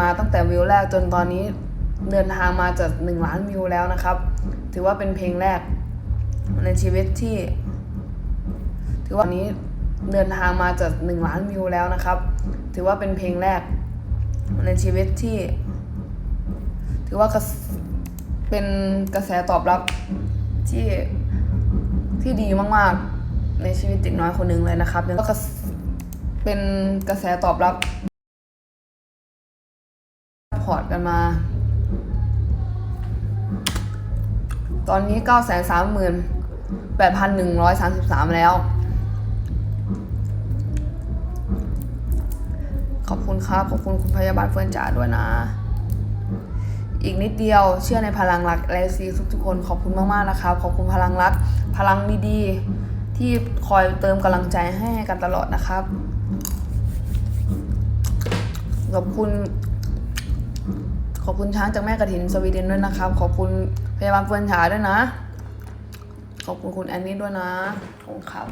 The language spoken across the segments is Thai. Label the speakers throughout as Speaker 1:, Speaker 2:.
Speaker 1: มาตั้งแต่วิวแรกจนตอนนี้เดินทางมาจะหนึ่งล้านวิวแล้วนะครับ ถือว่าเป็นเพลงแรกในชีวิตที่ ถือว่านี้เดินทางมาจะหนึ่งล้านวิวแล้วนะครับ ถือว่าเป็นเพลงแรกในชีวิตที่ ถือว่าเป็นกระแสตอบรับที่ที่ดีมากๆ ในชีวิตเด็กน้อยคนหนึ่งเลยนะครับแล้วก็เป็นกระแสตอบรับ อร์ตกันมา ตอนนี้ 9 3 8 1 3 3 แล้ว ขอบคุณครับ ขอบคุณคุณพยาบาลเฟิร์นจ๋าด้วยนะ อีกนิดเดียวเชื่อในพลังรักและซีทุกๆคนขอบคุณมากๆนะครับ ขอบคุณพลังรัก พลังดีๆ ที่คอยเติมกำลังใจให้กันตลอดนะครับขอบคุณ ขอบคุณช้างจากแม่กระถินสวีเดนด้วยนะครับ ขอบคุณพยาบาลเฟิร์นฉาด้วยนะ ขอบคุณคุณแอนนี่ด้วยนะขอบคุณครับ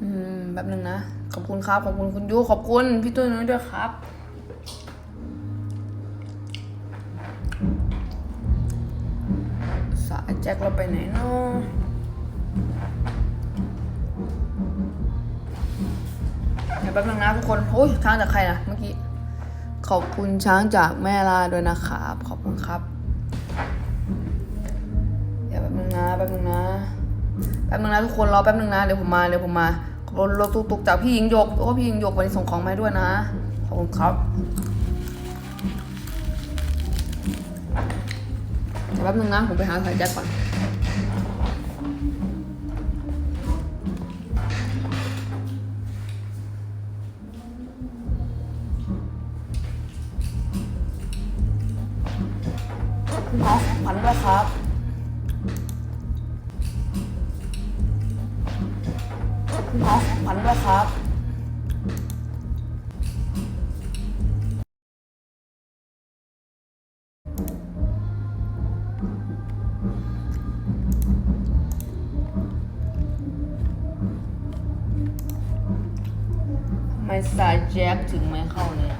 Speaker 1: อืมแบบหนึ่งนะ ขอบ ครับ ขอบคุณคุณยูขอบคุณพี่ตุ้ยนุ้ยด้วยครับ สายแจ็คเราไปไหนเนาะเดี๋ยวแป๊บนึงนะทุกคนโอ้ยช้างจากใครนะเมื่อกี้ ขอบคุณช้างจากแม่ลาด้วยนะครับ ขอบคุณครับ เดี๋ยวแป๊บนึงนะแป๊บนึงนะแป๊บนึงนะทุกคนรอแป๊บนึงนะเดี๋ยวผมมาเดี๋ยวผมมา บคุณรถตุกๆจากพี่หญิงยกแล้พี่หญิงยกวันนี้ส่งของมาด้วยนะ ขอบคุณครับเดี๋ยวแป๊บนึงนะผมไปหาสายแจ็คก่อนขอบคุณน้องของขวัญด้วยครับ อของขวัญด้วยครับทำไมสายแจ็คถึงไม่เข้าเนี่ย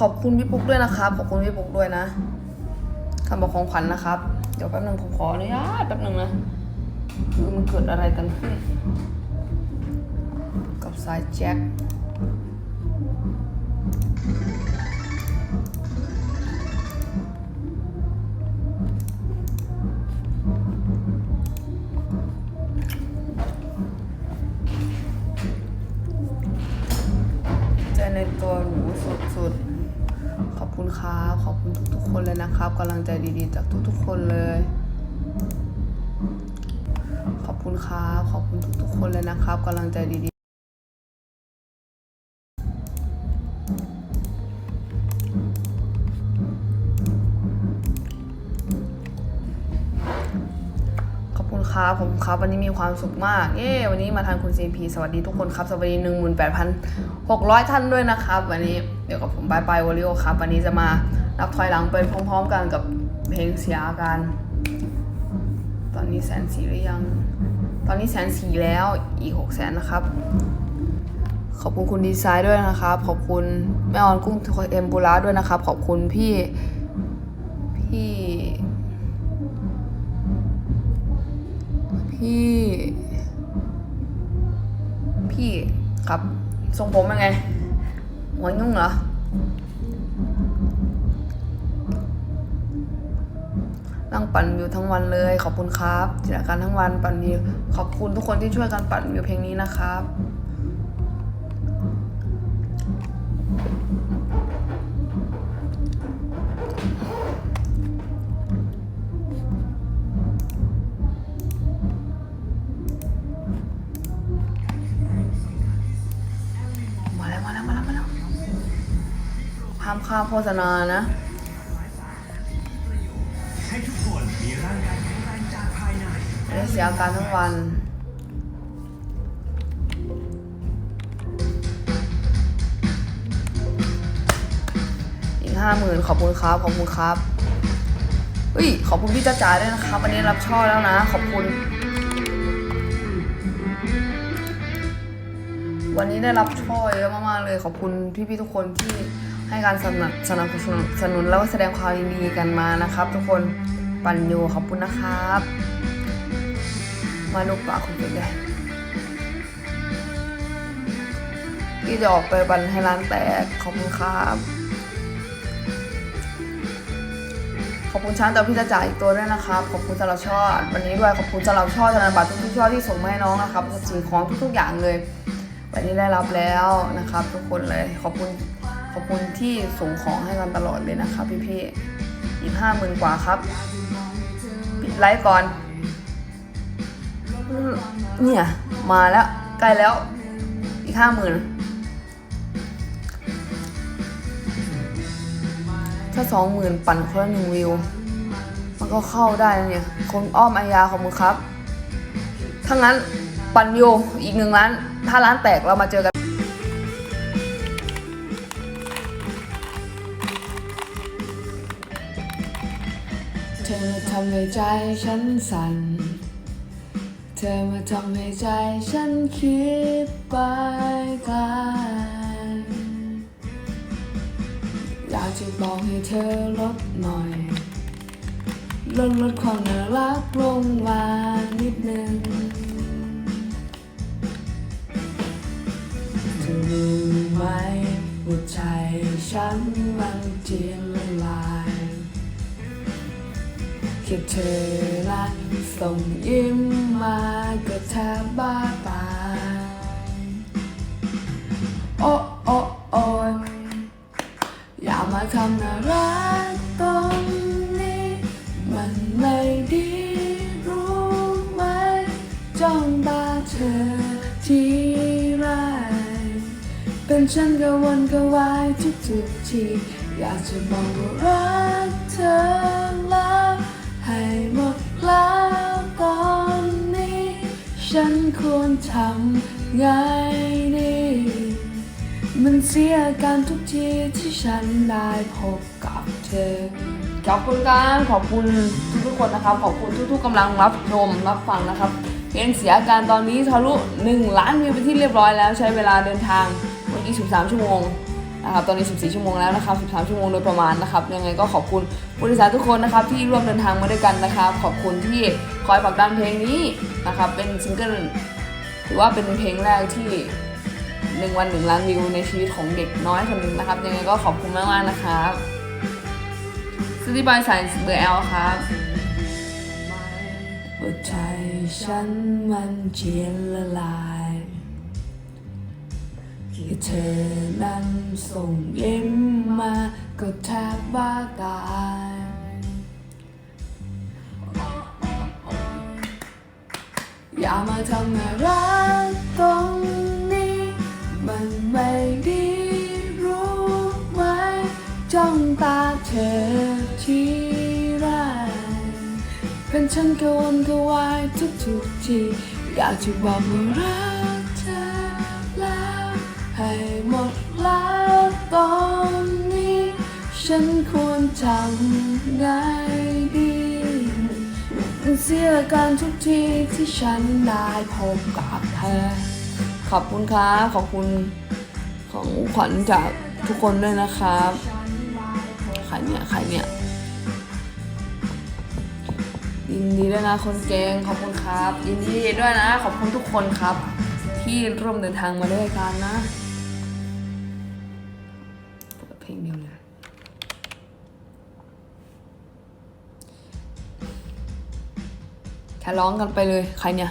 Speaker 1: ขอบคุณพี่ปุ๊กด้วยนะครับ ขอบคุณพี่ปุ๊กด้วยนะคำบอกของขวัญนะครับ เดี๋ยวแป๊บนึงผมขออนุญาตแป๊บนึงนะ คือมันเกิดอะไรกันขึ้น กับสายแจ็ค จากทุกๆคนเลย ขอบคุณครับ ขอบคุณทุกๆคนเลยนะครับกำลังใจดีๆขอบคุณครับขอบคุณครับวันนี้มีความสุขมากเย้วันนี้มาทานคุณ CP สวัสดีทุกคนครับสวัสดีหนึ่งหมื่นแปดพันหกร้อยท่านด้วยนะครับ วันนี้เดี๋ยวกับผมบายบายวอริโอครับ วันนี้จะมานับถอยหลังไปพร้อม ๆ กันกับ เพลงเสียอาการ ตอนนี้แสนสี่หรือยัง ตอนนี้แสนสี่แล้วอีกหกแสนนะครับ ขอบคุณคุณดีไซน์ด้วยนะครับ ขอบคุณแม่ออนกุ้งเอ็มบูราด้วยนะครับ ขอบคุณพี่พี่พี่พี่พี่ครับทรงผมยังไงหัวยุ่งเหรอ นั่งปั่นวิวทั้งวันเลย ขอบคุณครับจิตการทั้งวันปั่นวิวขอบคุณทุกคนที่ช่วยกันปั่นวิวเพลงนี้นะครับมาแล้วมาแล้วมาแล้วมาแล้วห้ามข้ามโฆษณานะ เสียอาการทั้งวันอีกห้าหมื่นขอบคุณครับขอบคุณครับเฮ้ยขอบคุณพี่จ้าจ๋าด้วยนะครับวันนี้รับช่อแล้วนะ ขอบคุณ วันนี้ได้รับช่อเยอะมากๆเลย ขอบคุณพี่ๆทุกคนที่ให้การสนับสนับสนุนสนุนแล้วก็แสดงความยินดีกันมานะครับ ทุกคนปันยูขอบคุณนะครับ มาลูกปากคุณเป็นไงพี่จะออกไปบันให้ร้านแตกขอบคุณครับขอบคุณช้างแต่พี่จะจ่ายอีกตัวด้วยนะครับ ขอบคุณสำหรับช่อวันนี้ด้วยขอบคุณสำหรับช่อธนบัตรทุกๆช่อที่ส่งมาให้น้องนะครับสิ่งของทุกๆอย่างเลยวันนี้ได้รับแล้วนะครับ ทุกคนเลยขอบคุณขอบคุณที่ส่งของให้กันตลอดเลยนะครับพี่ๆอีกห้าหมื่นกว่าครับ ปิดไลฟ์ก่อน เนี่ย มาแล้วใกล้แล้ว อีกห้าหมื่นถ้าสองหมื่นปั่นคนละหนึ่งวิว มันก็เข้าได้เนี่ยคนอ้อมอายาของมึงครับ ถ้างั้นปั่นวิวอีกหนึ่งล้าน ถ้าร้านแตกเรามาเจอกันเธอทำให้ใจฉันสั่น เธอมาทำให้ใจฉันคิดไปไกลอยากจะบอกให้เธอลดหน่อย ลดลดความน่ารักลงมานิดนึงเธอรู้ไหมว่าใจฉันมันเจียน ค่เธอละส่งยิ้มมาก็แทบบ้าตายโอ้โอ้โอ้ยอย่ามาทำน่ารักตรงนี้ มันไม่ดีรู้ไหมจ้องตาเธอทีไรเป็นฉันก็วนก็วายทุกทุกทีอยากจะบอกว่ารักเธอ แล้วตอนนี้ ฉันควรทำไงดี มันเสียการทุกทีที่ฉันได้พบกับเธอ ขอบคุณการขอบคุณทุกๆคนนะครับ ขอบคุณทุกๆกำลังรับชมรับฟังนะครับเพลงเสียการตอนนี้ทะลุ1ล้านวิวไปที่เรียบร้อยแล้วใช้เวลาเดินทางเมื่อกี้13ชั่วโมง นะครับตอนนี้ 14 ชั่วโมงแล้วนะครับ 13 ชั่วโมงโดยประมาณนะครับ ยังไงก็ขอบคุณผู้โดยสารทุกคนนะครับที่ร่วมเดินทางมาด้วยกันนะครับ ขอบคุณที่คอยผลักดันเพลงนี้นะครับ เป็นซิงเกิลถือว่าเป็นเพลงแรกที่หนึ่งวันหนึ่งล้านวิวในชีวิตของเด็กน้อยคนนึงนะครับ ยังไงก็ขอบคุณมากๆนะครับซิตี้บอยสายเบอร์แอลครับหัวใจฉันมันเจียนละลาย แค่เธอนั้นส่งยิ้มมาก็แทบบ้าตายอย่ามาทำน่ารักตรงนี้ มันไม่ดีรู้ไหมจ้องตาเธอทีไรเป็นฉันกวนกวายทุกทุกทีอยากจะบอกว่ารัก ฉันควรทำไงดีเสียการทุกทีที่ฉันได้พบกับเธอ ขอบคุณครับขอบคุณของขวัญจากทุกคนด้วยนะครับใครเนี่ยใครเนี่ยยินดีด้วยนะคนเก่งขอบคุณครับ ยินดีด้วยนะ ขอบคุณทุกคนครับ ที่ร่วมเดินทางมาด้วยกันนะเปิดเพลงเดียวเลย แค่ร้องกันไปเลย ใครเนี่ย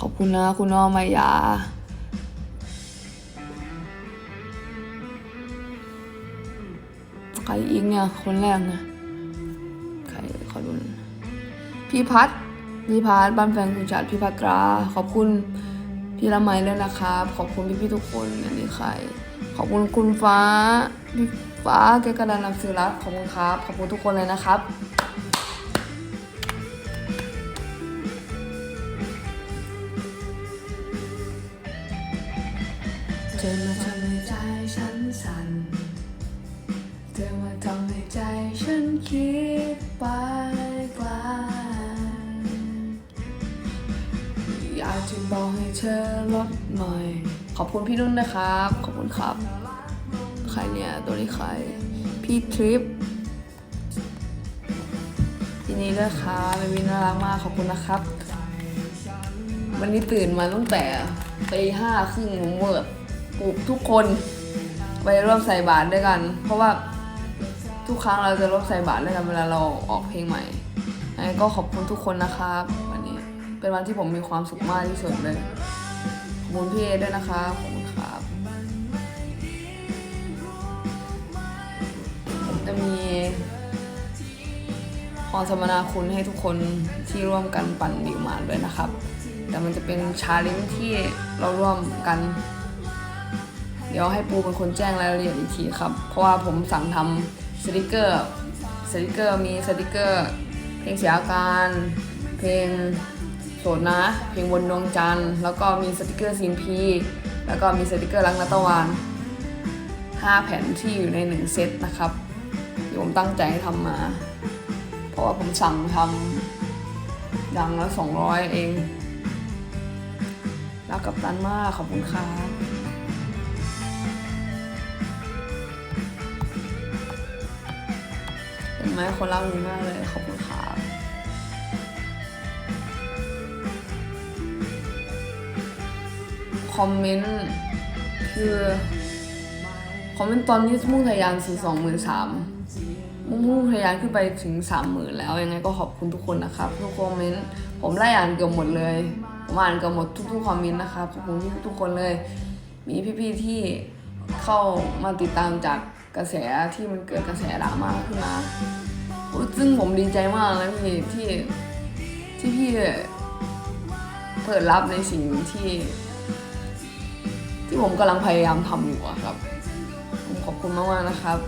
Speaker 1: ขอบคุณนะคุณน้องมายา ใครอีกเนี่ย คนแรกเนี่ย ใครขอดูหน่อยพี่พัดพี่พัดบ้านแฟนคุณจัดพี่พัตรา ขอบคุณพี่ละไมด้วยนะครับ ขอบคุณพี่พี่ๆทุกคนอันนี้ใคร ขอบคุณคุณฟ้าพี่ฟ้าแกกระดานนำซื้อรักขอบคุณครับ ขอบคุณทุกคนเลยนะครับ คิดไปไกลอยากจะบอกให้เธอลดหน่อย ขอบคุณพี่นุ่นนะครับ ขอบคุณครับ ใครเนี่ย ตัวนี้ใคร พี่ทริปทีนี้ด้วยค่ะเบบีน่ารักมากขอบคุณนะครับ วันนี้ตื่นมาตั้งแต่ตีห้าครึ่งผมเวิร์ดปลุกทุกคนไปร่วมใส่บาตรด้วยกัน เพราะว่า ทุกครั้งเราจะร่วมใส่บาตรด้วยกันเวลาเราออกเพลงใหม่ยังไงก็ขอบคุณทุกคนนะครับ วันนี้เป็นวันที่ผมมีความสุขมากที่สุดเลยขอบคุณพี่เอด้วยนะครับขอบคุณครับผมจะมีพรสมนาคุณให้ทุกคนที่ร่วมกันปั่นดิวมาด้วยนะครับ แต่มันจะเป็นชาเลนจ์ที่เราร่วมกัน เดี๋ยวให้ปูเป็นคนแจ้งรายละเอียดอีกทีครับ เพราะว่าผมสั่งทำ สติกเกอร์สติกเกอร์มีสติกเกอร์เพลงเสียอาการ เพลงโสดนะ เพลงบนดวงจันทร์แล้วก็มีสติกเกอร์ซีนพีแล้วก็มีสติกเกอร์รักนัตวาน5 แผ่นที่อยู่ใน 1 เซตนะครับที่ผมตั้งใจทำมา เพราะว่าผมสั่งทำดังละ200 เอง รักกับตันมากขอบคุณครับ เห็นไมคนรักหนูมากเลย ขอบคุณครับคอมเมนต์คือคอมเมนต์ตอนนี้มุ่งทะยานสู่สองหมื่นสามมุ่งมุ่งทะยานขึ้นไปถึงสามหมื่นแล้วยังไงก็ขอบคุณทุกคนนะครับทุกคอมเมนต์ผมไล่อ่านเกือบหมดเลยผมอ่านเกือบหมดทุกๆคอมเมนต์นะครับขอบคุณทุกๆคนเลย มีพี่ๆที่เข้ามาติดตามจาก กระแสที่มันเกิดกระแสดราม่าขึ้นมาซึ่งผมดีใจมากนะพี่ที่ที่พี่เปิดรับในสิ่งที่ ที่ผมกำลังพยายามทำอยู่อะครับผมขอบคุณมากๆนะครับ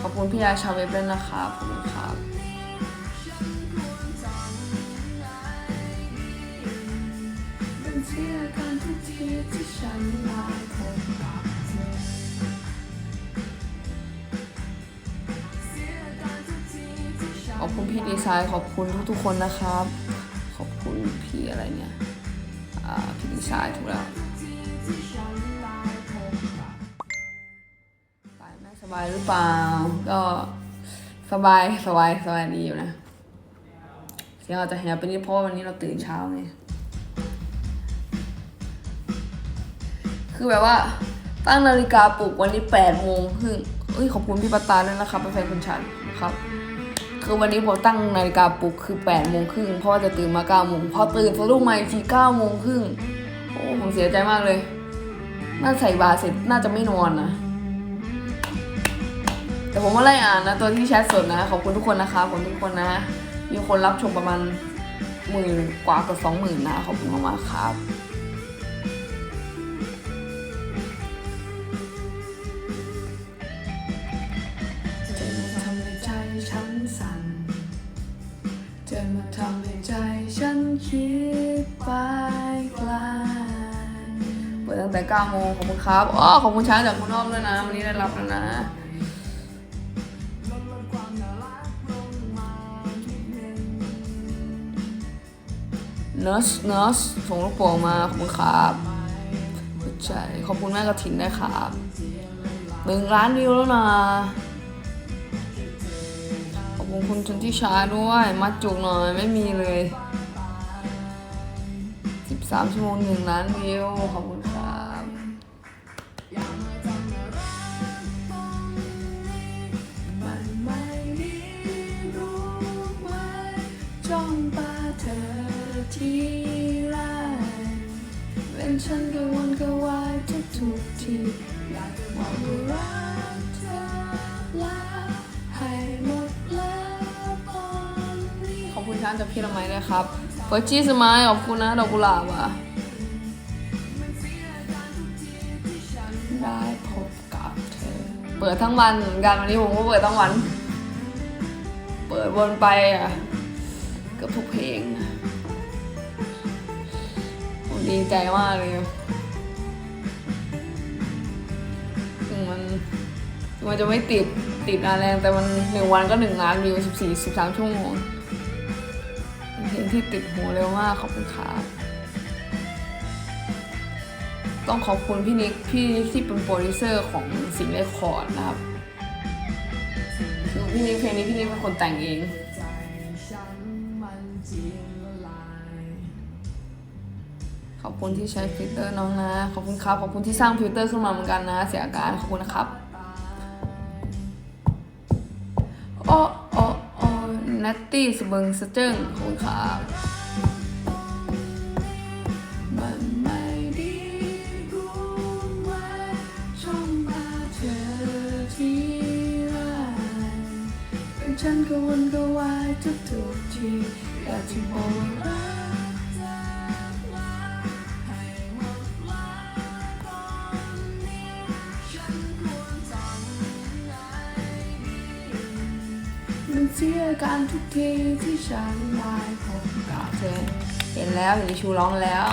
Speaker 1: ขอบคุณพี่ยาชาวเว็บด้วยนะครับขอบคุณครับ ขอบคุณพี่ดีไซน์ขอบคุณทุกๆคนนะครับ ขอบคุณพี่อะไรเนี่ยพี่ดีไซน์ถูกแล้วสบายไหมสบายหรือเปล่า ก็สบายสบายสบายดีอยู่นะเสียงอาจจะแหบไปนิดเพราะวันนี้เราตื่นเช้าไง คือแบบว่า ตั้งนาฬิกาปลุกวันนี้แปดโมงครึ่งเอ้ยขอบคุณพี่ปตาด้วยนะครับเป็นแฟนคุณชันครับ คือวันนี้ผมตั้งนาฬิกาปลุกคือ8ปดโมงครึ่งเพราะว่าจะตื่นมา9ก้าโมงพอตื่นสะดุ้งมาอีกทีเก้าโมงครึ่งโอ้ผมเสียใจมากเลย น่าใส่บาเสร็จน่าจะไม่นอนนะแต่ผมว่าไล่อ่านนะตัวที่แชทสดนะขอบคุณทุกคนนะคะขอบคุณทุกคนนะ มีคนรับชมประมาณหมื่นกว่ากับสองหมื่นนะขอบคุณมากๆครับ คิดไปไกลเปิดตั้งแต่9โมงขอบคุณครับอ๋อขอบคุณช้างจากคุณอ้อมด้วยนะวันนี้ได้รับแล้วนะเนอร์สเนอร์สส่งลูกโป่งมาขอบคุณครับใช่ขอบคุณแม่กระถินด้วยครับหนึ่งล้านวิวแล้วนะขอบคุณคุณชนทิชาด้วย มัดจุกหน่อยไม่มีเลย 13ชั่วโมงหนึ่งล้านวิวขอบคุณครับที่ไรเป็นฉันกังวลกังวายทุกทุกทีอยากจะบอกว่ารักเธอแล้วให้หมดแล้วตอนนี้ขอบคุณช้างจากพี่ละไมด้วยครับ เฟิร์จี้สมายขอบคุณนะดอกกุหลาบอะได้พบกับเธอ เปิดทั้งวันเหมือนกันวันนี้ผมก็เปิดทั้งวัน เปิดวนไปอะเกือบทุกเพลงผมดีใจมากเลยถึงมันมันจะไม่ติดติดอะไรแรงแต่มันหนึ่งวันก็หนึ่งล้านวิวสิบสี่สิบสามชั่วโมง ที่ติดหูเร็วมากขอบคุณครับต้องขอบคุณพี่นิกพี่นิกที่เป็นโปรดิวเซอร์ของสิงห์เรคคอร์ดนะครับคือพี่นิกเพลงนี้พี่นิกเป็นคนแต่งเองขอบคุณที่ใช้ฟิลเตอร์น้องนะ ขอบคุณครับ ขอบคุณที่สร้างฟิลเตอร์ขึ้นมาเหมือนกันนะ เสียอาการ ขอบคุณนะครับ ตตี้สเบิงสเจิงขอบคุณครับมันไม่ดีรู้ไหมช่องตาเธอที่ไรเป็นฉันก็วนก็วายทุกทุกๆทีอยากจะบอกว่า การทุกทีที่ฉันได้พบกับเธอเห็นแล้วเห็นชูร้องแล้ว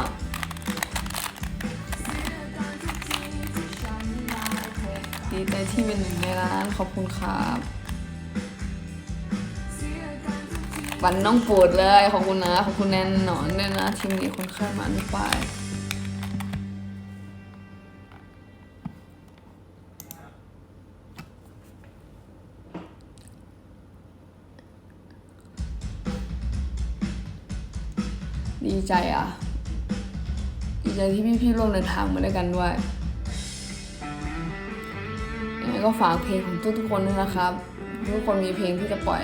Speaker 1: ดีใจที่เป็นหนึ่งในร้านขอบคุณครับวันน้องปวดเลยขอบคุณนะขอบคุณแนนหนอนด้วยนะทีมนี้คนไข้มานุไป ใจอะดีใจที่พี่ๆร่วมเดินทางมาด้วยกันด้วยยังไงก็ฝากเพลงของทุกๆคนด้วยนะครับ ทุกคนมีเพลงที่จะปล่อย